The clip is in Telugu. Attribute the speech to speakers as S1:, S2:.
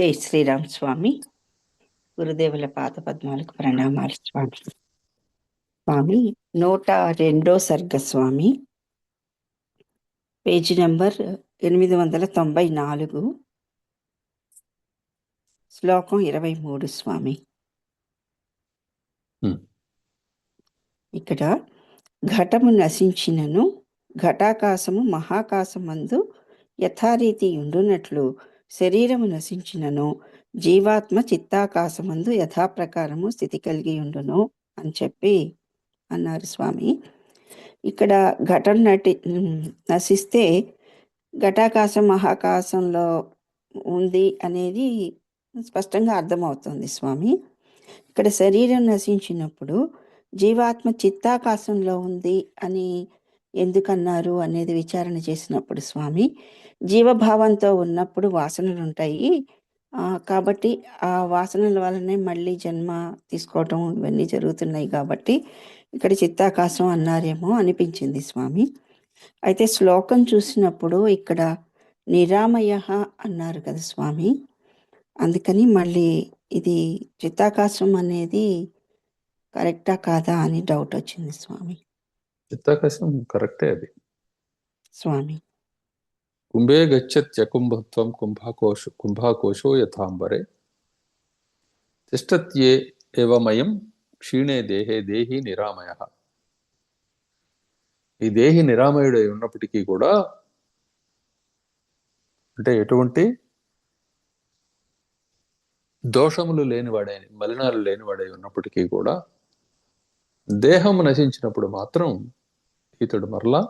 S1: జై శ్రీరామ్ స్వామి గురుదేవుల పాద పద్మాలకు ప్రణామాలు స్వామి. స్వామి నూట రెండో సర్గ స్వామి. పేజీ నంబర్ ఎనిమిది వందల తొంభై నాలుగు. శ్లోకం ఇరవై మూడు స్వామి. ఇక్కడ ఘటము నశించినను ఘటాకాశము మహాకాశమందు యథారీతి ఉండునట్లు శరీరము నశించినను జీవాత్మ చిత్తాకాశమందు యథాప్రకారము స్థితి కలిగి ఉండును అని చెప్పి అన్నారు స్వామి. ఇక్కడ ఘటన నటి నశిస్తే ఘటాకాశం మహాకాశంలో ఉంది అనేది స్పష్టంగా అర్థమవుతుంది స్వామి. ఇక్కడ శరీరం నశించినప్పుడు జీవాత్మ చిత్తాకాశంలో ఉంది అని ఎందుకన్నారు అనేది విచారణ చేసినప్పుడు స్వామి జీవభావంతో ఉన్నప్పుడు వాసనలు ఉంటాయి కాబట్టి ఆ వాసనల వల్లనే మళ్ళీ జన్మ తీసుకోవటం ఇవన్నీ జరుగుతున్నాయి కాబట్టి ఇక్కడ చిత్తాకాశం అన్నారేమో అనిపించింది స్వామి. అయితే శ్లోకం చూసినప్పుడు ఇక్కడ నిరామయ అన్నారు కదా స్వామి. అందుకని మళ్ళీ ఇది చిత్తాకాశం అనేది కరెక్టా కాదా అని డౌట్ వచ్చింది స్వామి.
S2: చిత్తాకాశం కరెక్టే అది
S1: స్వామి
S2: కుంభే గచ్చత్యకుంభత్వం కుంభాకోశ కుంభాకోశో యథాంబరే తిష్టత్యే ఏవమయం క్షీణే దేహే దేహి నిరామయ ఈ దేహి నిరామయుడై ఉన్నప్పటికీ కూడా అంటే ఎటువంటి దోషములు లేనివాడై మలినాలు లేనివాడై ఉన్నప్పటికీ కూడా దేహం నశించినప్పుడు మాత్రం ஈத்தோடு வரலாம்